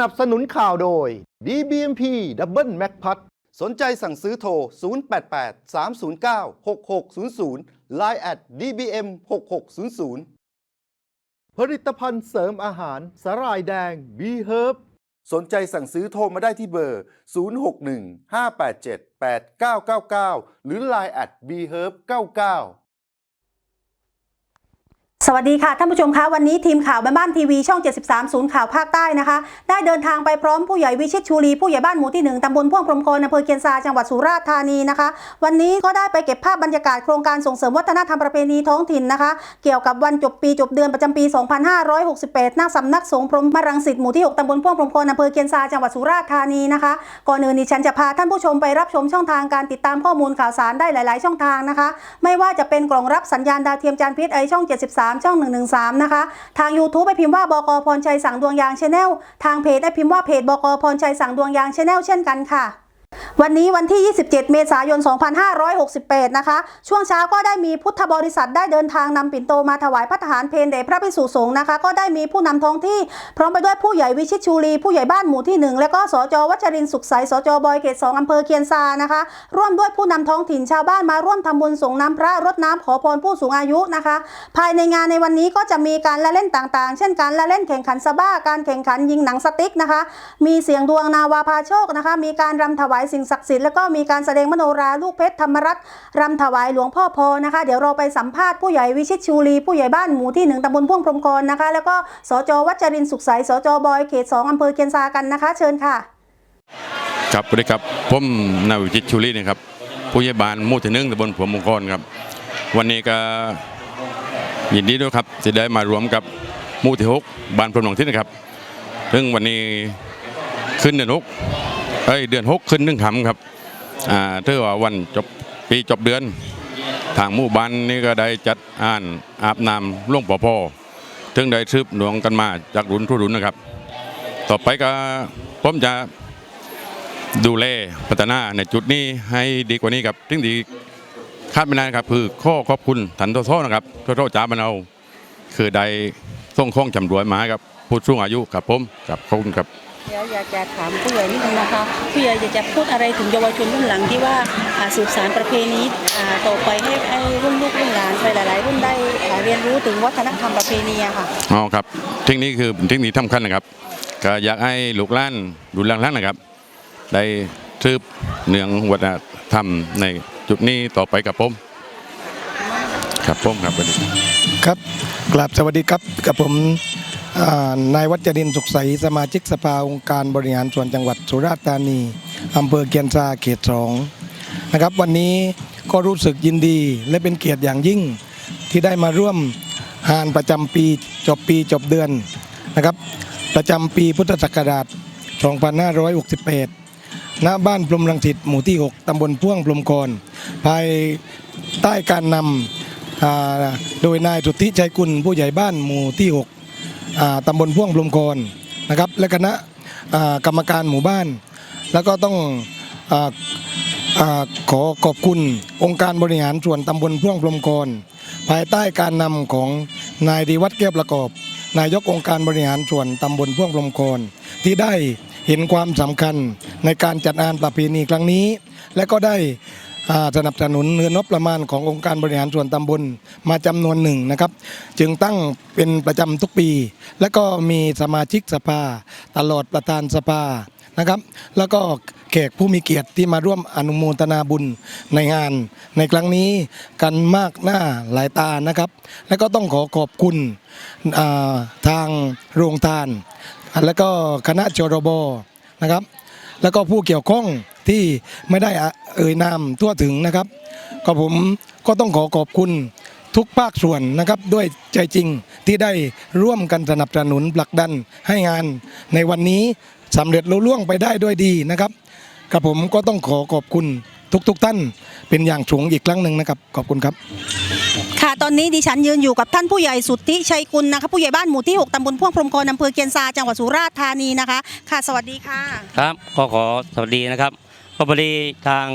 นับสนุนข่าวโดย DBMP Double Mac p a t สนใจสั่งซื้อโทร 088 309 6600 Line at DBM 6600 ผลิตภัณฑ์เสริมอาหารสาหร่ายแดง B Herb สนใจสั่งซื้อโทรมาได้ที่เบอร์ 061 587 8999 หรือ Line at B Herb 99 สวัสดีค่ะท่านผู้ชมคะวันนี้ทีมข่าวแม่บ้านทีวีช่อง 73 ศูนย์ข่าวภาคใต้นะคะ ได้เดินทางไปพร้อมผู้ใหญ่วิชิตชูรีผู้ใหญ่บ้านหมู่ที่ 1 ตำบลพ่วงพรมโคนอำเภอเคียนซาจังหวัดสุราษฎร์ธานีนะคะ วันนี้ก็ได้ไปเก็บภาพบรรยากาศโครงการส่งเสริมวัฒนธรรมประเพณีท้องถิ่นนะคะ เกี่ยวกับวันจบปีจบเดือนประจำปี 2568 หน้าสำนักสงฆ์พรหมรังสิตหมู่ที่ 6 ตำบลพ่วงพรมโคนอำเภอเคียนซาจังหวัดสุราษฎร์ธานีนะคะก่อนอื่นดิฉันจะพาท่านผู้ชมไปรับชมช่องทางการติดตามข้อมูลข่าวสารได้หลาย ๆ ช่องทางนะคะ ไม่ว่าจะเป็นกล่องรับสัญญาณดาวเทียมจานพิษไอช่อง 73ช่อง 113 นะคะ ทาง YouTube ไปพิมพ์ว่าบกพรชัยสั่งดวงยางชาแนลทางเพจได้พิมพ์ว่าเพจบกพรชัยสั่งดวงยางชาแนลเช่นกันค่ะ วันนี้วันที่ 27 เมษายน 2568 นะคะ ช่วงเช้าก็ได้มีพุทธบริษัทได้เดินทางนำปิ่นโตมาถวายพระทหารเพลเดชพระภิกษุสงฆ์นะคะ ก็ได้มีผู้นำท้องที่พร้อมไปด้วยผู้ใหญ่วิชิตชูรี ผู้ใหญ่บ้านหมู่ที่ 1 และก็สจวัชรินสุขใสสจบอยเขต2องอำเภอเคียนซานะคะ ร่วมด้วยผู้นำท้องถิ่นชาวบ้านมาร่วมทำบุญส่งน้ำพระรดน้ำขอพรผู้สูงอายุนะคะ ภายในงานในวันนี้ก็จะมีการละเล่นต่างๆ เช่นการละเล่นแข่งขันสบ้าการแข่งขันยิงหนังสติ๊กนะคะ มีเสียงดวงนาวาพาโชคนะคะ มีการรำถวายสิ่งศักดิ์สิทธิ์แล้วก็มีการแสดงมโนราลูกเพชรธรรมรัตน์รำถวายหลวงพ่อพอนะคะ เดี๋ยวเราไปสัมภาษณ์ผู้ใหญ่วิชิตชูรีผู้ใหญ่บ้านหมู่ที่หนึ่งตำบลพ่วงพรหมกรนะคะ แล้วก็สจวัชรินสุขใสสจบอยเขตสองอำเภอเคียนซากันนะคะ เชิญค่ะ ครับสวัสดีครับผมนายวิจิตชุลีนะครับผู้ใหญ่บ้านหมู่ที่หนึ่งตำบลผัวมงคลครับ วันนี้ก็ยินดีด้วยครับที่ได้มารวมกับหมู่ที่หกบ้านพรมหนองที่นะครับซึ่งวันนี้ขึ้นเดือนหก เอ้ยเดือนหกขึ้นหนึ่งคำครับอ่าเท่าว่าวันจบปีจบเดือน ทางหมู่บ้านนี่ก็ได้จัดอ่านอาบน้ำล่วงพ่อพ่อถึงได้ซืบหนวงกันมาจากรุ่นทุรุ่นนะครับ ต่อไปก็ผมจะดูแลพัฒนาในจุดนี้ให้ดีกว่านี้ครับซึ่งดีคาดไม่นานครับคือข้อขอบคุณทันโทโซนะครับโทโซจ้าบันเอาคือได้ส่งข้องจำรวยมาให้ครับผู้สูงอายุครับผมกับขอบคุณครับ เดี๋ยวอยากจะถามผู้ใหญ่นิดนึงนะคะผู้ใหญ่อยากจะพูดอะไรถึงเยาวชนรุ่นหลังที่ว่าอ่าสืบสานประเพณีอ่าต่อไปให้ให้รุ่นลูกรุ่นหลานไปหลาย ๆ รุ่นได้อ่าเรียนรู้ถึงวัฒนธรรมประเพณีอะค่ะอ๋อครับเทคนิคคือเป็นเทคนิคสำคัญนะครับก็อยากให้ลูกหล้านดูแลหล้านนะครับ ได้ซืบเนืองวัฒนธรรมในจุดนี้ต่อไปกับผมครับผมครับสวัสดีครับครับกราบสวัสดีครับกับผมอ่า นายวัชรินทร์สุขใสสมาชิกสภาองค์การบริหารส่วนจังหวัดสุราษฎร์ธานีอำเภอเกียนซาเขตสองนะครับ วันนี้ก็รู้สึกยินดีและเป็นเกียรติอย่างยิ่งที่ได้มาร่วมงานประจำปีจบปีจบเดือนนะครับ ประจำปีพุทธศักราช 2568 ณ บ้านพรมรังสิตหมู่ที่ 6 ตำบลพ่วงพรหมกรภายใต้การนำอ่าโดยนายสุทธิชัยกุลผู้ใหญ่บ้านหมู่ที่ 6 ตำบลพ่วงพรมกรนะครับ และคณะกรรมการหมู่บ้าน แล้วก็ต้องออขอขอบคุณองค์การบริหารส่วนตำบลพ่วงพรมกร ภายใต้การนำของนายดีวัฒน์แก้วประกอบ นายกองค์การบริหารส่วนตำบลพ่วงพรมกร ที่ได้เห็นความสำคัญในการจัดงานประเพณีครั้งนี้ และก็ได้ สนับสนุนเงินงบประมาณขององค์การบริหารส่วนตำบลมาจำนวนหนึ่งนะครับ จึงตั้งเป็นประจำทุกปี และก็มีสมาชิกสภา ตลอดประธานสภานะครับ แล้วก็แขกผู้มีเกียรติที่มาร่วมอนุโมทนาบุญในงาน ในครั้งนี้กันมากหน้าหลายตานะครับ และก็ต้องขอขอบคุณาทางโรงทาน แล้วก็คณะจรบนะครับ แล้วก็ผู้เกี่ยวข้อง ที่ไม่ได้เอ่ยนามทั่วถึงนะครับ ก็ผมก็ต้องขอขอบคุณทุกภาคส่วนนะครับด้วยใจจริงที่ได้ร่วมกันสนับสนุนผลักดันให้งานในวันนี้สำเร็จลุล่วงไปได้ด้วยดีนะครับกับผมก็ต้องขอขอบคุณทุกๆทท่านเป็นอย่างสูงอีกครั้งหนึ่งนะครับ ขอบคุณครับ ค่ะตอนนี้ดิฉันยืนอยู่กับท่านผู้ใหญ่สุทธิชัยกุลนะคะผู้ใหญ่บ้านหมู่ที่ 6ตำบลพ่วงพรหมกรอำเภอเคียนซาจังหวัดสุราษฎร์ธานีนะคะ ค่ะสวัสดีค่ะ ครับก็ขอสวัสดีนะครับ ก็พอดีทาง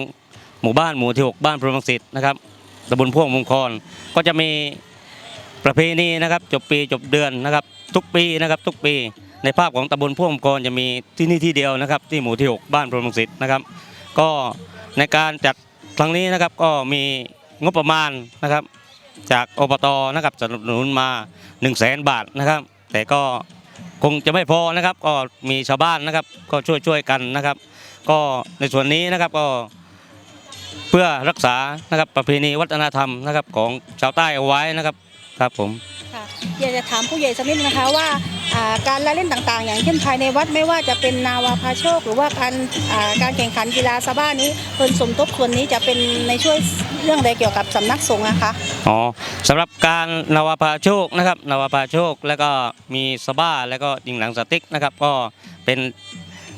หมู่บ้านหมู่ที่6บ้านพรหมรังสิตนะครับตำบลพ่วงมงคลก็จะมีประเพณีนะครับ จบปีจบเดือนนะครับ ทุกปีนะครับทุกปีในภาพของตำบลพ่วงมงกรจะมีที่นี่ที่เดียวนะครับ ที่หมู่ที่6บ้านพรหมสิทธิ์นะครับ ก็ในการจัดครั้งนี้นะครับก็มีงบประมาณนะครับ จากอบตนะครับสนับสนุนมา 1 0 0 0 0แสนบาทนะครับ แต่ก็ คงจะไม่พอนะครับ ก็มีชาวบ้านนะครับ ก็ช่วยช่วยๆกันนะครับ ก็ในส่วนนี้นะครับก็เพื่อรักษานะครับประเพณีวัฒนธรรมนะครับของชาวใต้เอาไว้นะครับครับผมค่ะอยากจะถามผู้ใหญ่สักนิดนะคะว่าอ่าการละเล่นต่างๆ อย่างเช่นภายในวัดไม่ว่าจะเป็นนาวาพาโชค หรือว่าการอ่าการแข่งขันกีฬาซาบ้านี้เพิ่นสมทบส่วนนี้จะเป็นในช่วยเรื่องใดเกี่ยวกับสำนักสงฆ์นะคะ อ๋อสำหรับการนาวาพาโชคนะครับนาวาพาโชคแล้วก็มีสบ้าแล้วก็ยิงหนังสติ๊กนะครับ ก็เป็น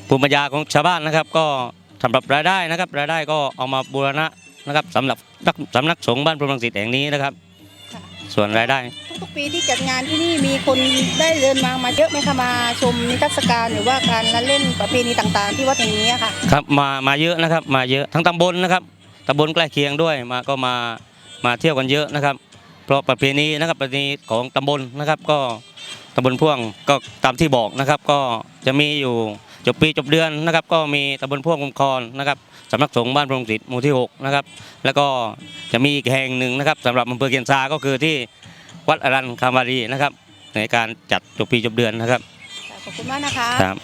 ภูมิปัญญาของชาวบ้านนะครับ ก็สำหรับรายได้นะครับ รายได้ก็เอามาบูรณะนะครับสำหรับนักสำนักสงฆ์บ้านพรหมรังสิตแห่งนี้นะครับ ค่ะส่วนรายได้ ทุกๆปีที่จัดงานที่นี่มีคนได้เดินมามาเยอะไหมคะมาชมนิทรรศการหรือว่าการละเล่นประเพณีต่างๆ ที่วัดแห่งนี้อะค่ะ ครับมามาเยอะนะครับมาเยอะทั้งตำบลนะครับตำบลใกล้เคียงด้วยมาก็มา มาเที่ยวกันเยอะนะครับ เพราะประเพณีนะครับประเพณีของตำบลนะครับ ก็ตำบลพ่วงก็ตามที่บอกนะครับ ก็จะมีอยู่จบปีจบเดือนนะครับ ก็มีตำบลพ่วงคุมคอนนะครับสำนักสงฆ์บ้านพรหมสิทธิ์หมู่ที่6นะครับแล้วก็จะมีอีกแห่งหนึ่งนะครับสำหรับอำเภอเกียนซาก็คือที่วัดอรันคามวารีนะครับ ในการจัดจบปีจบเดือนนะครับขอบคุณมากนะคะครับ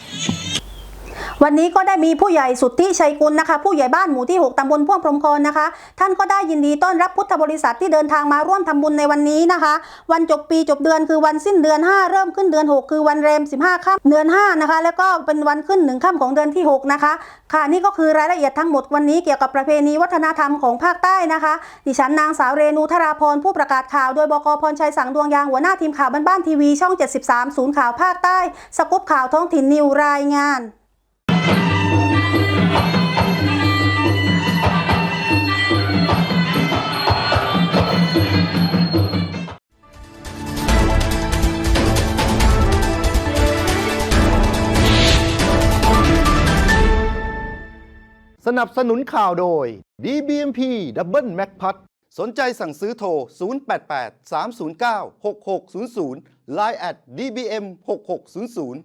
วันนี้ก็ได้มีผู้ใหญ่สุทธิชัยกุลนะคะ ผู้ใหญ่บ้านหมู่ที่ 6ตำบลพ่วงพรมคอนนะคะ ท่านก็ได้ยินดีต้อนรับพุทธบริษัทที่เดินทางมาร่วมทำบุญในวันนี้นะคะ วันจบปีจบเดือนคือวันสิ้นเดือน 5 เริ่มขึ้นเดือน 6 คือวันเรม 15ค่ำเดือน5นะคะแล้วก็เป็นวันขึ้น1ค่ำของเดือนที่ 6 นะคะ ค่ะนี่ก็คือรายละเอียดทั้งหมดวันนี้เกี่ยวกับประเพณีวัฒนธรรมของภาคใต้นะคะ ดิฉันนางสาวเรนูธราพรผู้ประกาศข่าวโดยบกพรชัยสังดวงยางหัวหน้าทีมข่าวบ้านๆทีวีช่อง 73 ศูนย์ข่าวภาคใต้ สกุปข่าวท้องถิ่นนิวรายงาน สนับสนุนข่าวโดย DBMP Double Mac p a t สนใจสั่งซื้อโทร 088 309 6600 Line at DBM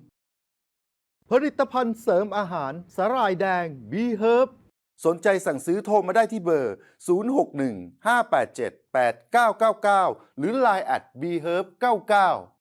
6600ผลิตภัณฑ์เสริมอาหารสาหร่ายแดง B Herb สนใจสั่งซื้อโทรมาได้ที่เบอร์ 061 587 8999 หรือ Line at B Herb 99